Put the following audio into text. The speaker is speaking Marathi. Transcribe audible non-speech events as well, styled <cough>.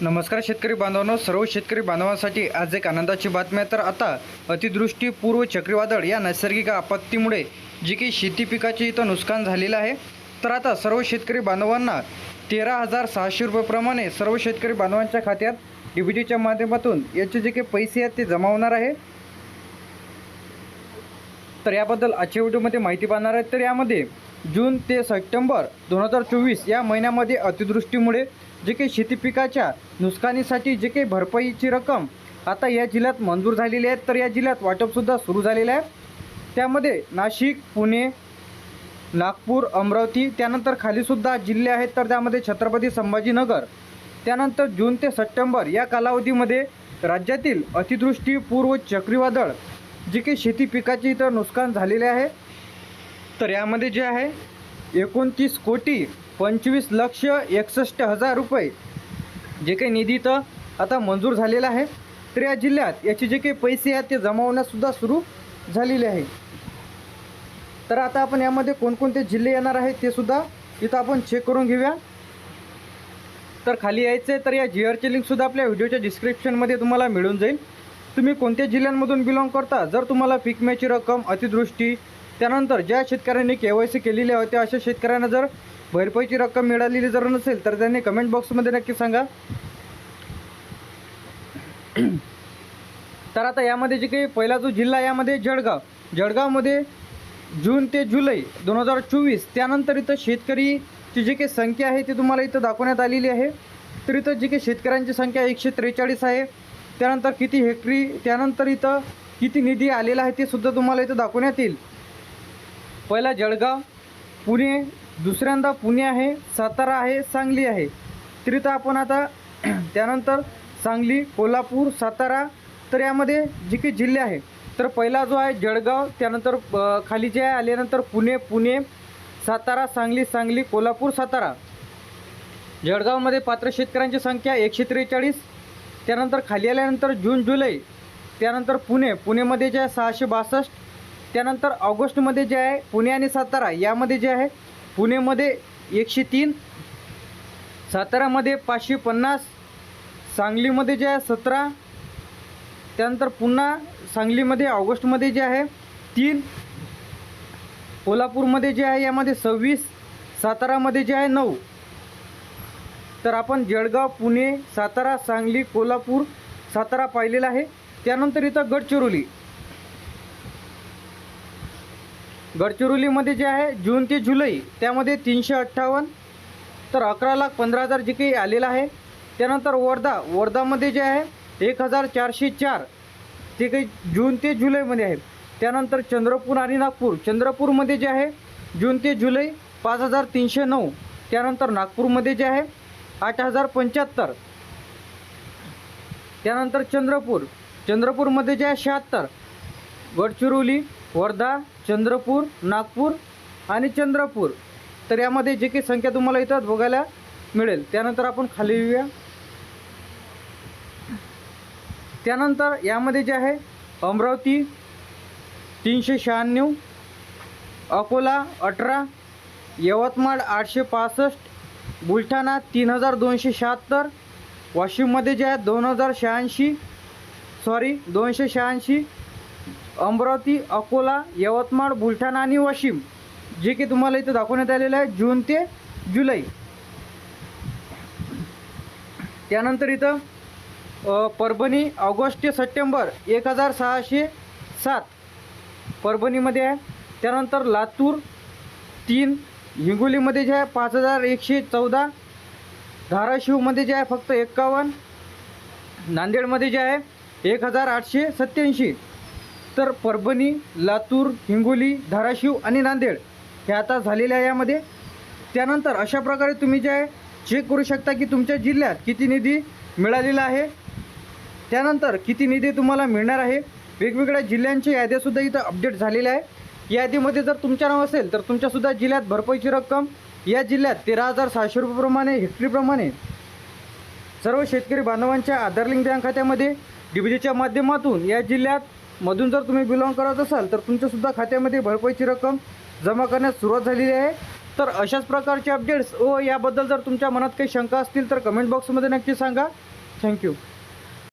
नमस्कार शेतकरी बांधवांनो सर्व शेतकरी बांधवांसाठी आज एक आनंदाची बातमी आहे. तर आता अतिदृष्टी पूर्व चक्रीवादळ या नैसर्गिक आपत्तीमुळे जी की शेती पिकाचे इथं नुकसान झालेलं आहे. तर आता सर्व शेतकरी बांधवांना तेरा हजार सहाशे रुपयेप्रमाणे सर्व शेतकरी बांधवांच्या खात्यात डी बी टीच्या माध्यमातून याचे जे काही पैसे आहेत ते जमा होणार आहे. तर याबद्दल आजच्या व्हिडिओमध्ये माहिती पाहणार आहे. तर यामध्ये जून ते सप्टेंबर दोन हजार चोवीस या महिन्यामध्ये अतिवृष्टीमुळे जे काही शेती पिकाच्या नुकसानीसाठी जे काही भरपाईची रक्कम आता या जिल्ह्यात मंजूर झालेली आहे तर या जिल्ह्यात वाटपसुद्धा सुरू झालेलं आहे. त्यामध्ये नाशिक पुणे नागपूर अमरावती त्यानंतर खालीसुद्धा जिल्हे आहेत तर त्यामध्ये छत्रपती संभाजीनगर त्यानंतर जून ते सप्टेंबर या कालावधीमध्ये राज्यातील अतिवृष्टी पूर्व चक्रीवादळ जे काही शेती पिकाचे इथं नुकसान झालेले आहे. तर यामध्ये जे आहे एकोणतीस कोटी पंचवीस लक्ष एकसष्ट हजार रुपये जे काही निधी तर आता मंजूर झालेला आहे. तर या जिल्ह्यात याचे जे काही पैसे आहेत ते जमा होण्यासुद्धा सुरू झालेले आहे. तर आता आपण यामध्ये कोणकोणते जिल्हे येणार आहेत ते सुद्धा इथं आपण चेक करून घेऊया. तर खाली यायचं आहे तर या जी आरची लिंकसुद्धा आपल्या व्हिडिओच्या डिस्क्रिप्शनमध्ये तुम्हाला मिळून जाईल. तुम्ही कोणत्या जिल्ह्यांमधून बिलॉंग करता? जर तुम्हाला पिकम्याची रक्कम अतिदृष्टी त्यानंतर ज्या शेतकऱ्यांनी के वाय सी केलेली होते अशा शेतकऱ्यांना जर भरपाईची रक्कम मिळालेली जर नसेल तर त्यांनी कमेंट बॉक्समध्ये नक्की सांगा. तर आता यामध्ये जे काही पहिला जो जिल्हा यामध्ये जळगाव. जळगावमध्ये जून ते जुलै दोन हजार चोवीस त्यानंतर इथं शेतकरीची जी काही संख्या आहे ती तुम्हाला इथं दाखवण्यात आलेली आहे. तर इथं जी काही शेतकऱ्यांची संख्या एकशे त्रेचाळीस आहे. त्यानंतर किती हेक्टरी त्यानंतर इथं किती निधी आलेला आहे ते सुद्धा तुम्हाला इथं दाखवण्यात येईल. पहिला जळगाव पुणे दुसऱ्यांदा पुणे आहे सातारा आहे सांगली आहे. तर आपण आता <clears throat> त्यानंतर सांगली कोल्हापूर सातारा तर यामध्ये जे काही जिल्हे आहे तर पहिला जो आहे जळगाव त्यानंतर खाली जे आहे आल्यानंतर पुणे पुणे सातारा सांगली सांगली कोल्हापूर सातारा. जळगावमध्ये पात्र शेतकऱ्यांची संख्या एकशे त्रेचाळीस त्यानंतर खाली आल्यानंतर जून जुलै त्यानंतर पुणे. पुणेमध्ये जे आहे सहाशे बासष्ट त्यानंतर ऑगस्टमध्ये जे आहे पुणे आणि सातारा यामध्ये जे आहे पुणेमध्ये एकशे तीन सातारामध्ये पाचशे पन्नास सांगलीमध्ये जे आहे सतरा त्यानंतर पुन्हा सांगलीमध्ये ऑगस्टमध्ये जे आहे तीन कोल्हापूरमध्ये जे आहे यामध्ये सव्वीस सातारामध्ये जे आहे नऊ. तर आपण जळगाव पुणे सातारा सांगली कोल्हापूर सातारा पाहिलेला आहे. त्यानंतर इथं गडचिरोली. गडचिरोलीमध्ये जे आहे जून ते जुलै त्यामध्ये तीनशे अठ्ठावन्न तर अकरा लाख पंधरा हजार जे काही आलेलं आहे. त्यानंतर वर्धा वर्धामध्ये जे आहे एक हजार चारशे चार ते काही जून ते जुलैमध्ये आहे. त्यानंतर चंद्रपूर आणि नागपूर चंद्रपूरमध्ये जे आहे जून ते जुलै पाच हजार तीनशे नऊ. त्यानंतर नागपूरमध्ये जे आहे आठ हजार पंच्याहत्तर. त्यानंतर चंद्रपूर चंद्रपूरमध्ये जे आहे शहात्तर. गडचिरोली वर्धा चंद्रपूर नागपूर आणि चंद्रपूर. तर यामध्ये जे काही संख्या तुम्हाला इथं बघायला मिळेल त्यानंतर आपण खाली येऊया. त्यानंतर यामध्ये जे आहे अमरावती तीनशे शहाण्णव अकोला अठरा यवतमाळ आठशे पासष्ट बुलढाणा तीन हजार दोनशे शहात्तर वाशिममध्ये जे आहे दोन हजार शहाऐंशी सॉरी दोनशे शहाऐंशी अमरावती अकोला यवतमाळ बुलढाणा आणि वाशिम जे की तुम्हाला इथं दाखवण्यात आलेलं आहे जून ते जुलै. त्यानंतर इथं परभणी ऑगस्ट ते सप्टेंबर एक हजार सहाशे सात परभणीमध्ये आहे. त्यानंतर लातूर तीन हिंगोलीमध्ये जे आहे पाच हजार एकशे चौदा धाराशिवमध्ये जे आहे फक्त एक्कावन्न नांदेडमध्ये जे आहे एक हजार आठशे सत्याऐंशी तर परभणी लातूर हिंगोली धाराशिव आणि नांदेड हे आता झालेले आहे यामध्ये. त्यानंतर अशा प्रकारे तुम्ही जे आहे चेक करू शकता की तुमच्या जिल्ह्यात किती निधी मिळालेला आहे. त्यानंतर किती निधी तुम्हाला मिळणार आहे. वेगवेगळ्या जिल्ह्यांच्या याद्यासुद्धा इथं अपडेट झालेल्या आहे. यादीमध्ये जर तुमच्या नाव असेल तर तुमच्यासुद्धा जिल्ह्यात भरपाईची रक्कम या जिल्ह्यात तेरा हजार सहाशे रुपयेप्रमाणे हेक्टरीप्रमाणे सर्व शेतकरी बांधवांच्या आधार लिंक बँक खात्यामध्ये डी बी जीच्या माध्यमातून या जिल्ह्यात मधून जर तुम्ही बिलॉंग करत असाल तर तुमच्यासुद्धा खात्यामध्ये भरपाईची रक्कम जमा करण्यास सुरुवात झालेली आहे. तर अशाच प्रकारचे अपडेट्स व याबद्दल जर तुमच्या मनात काही शंका असतील तर कमेंट बॉक्समध्ये नक्की सांगा. थँक्यू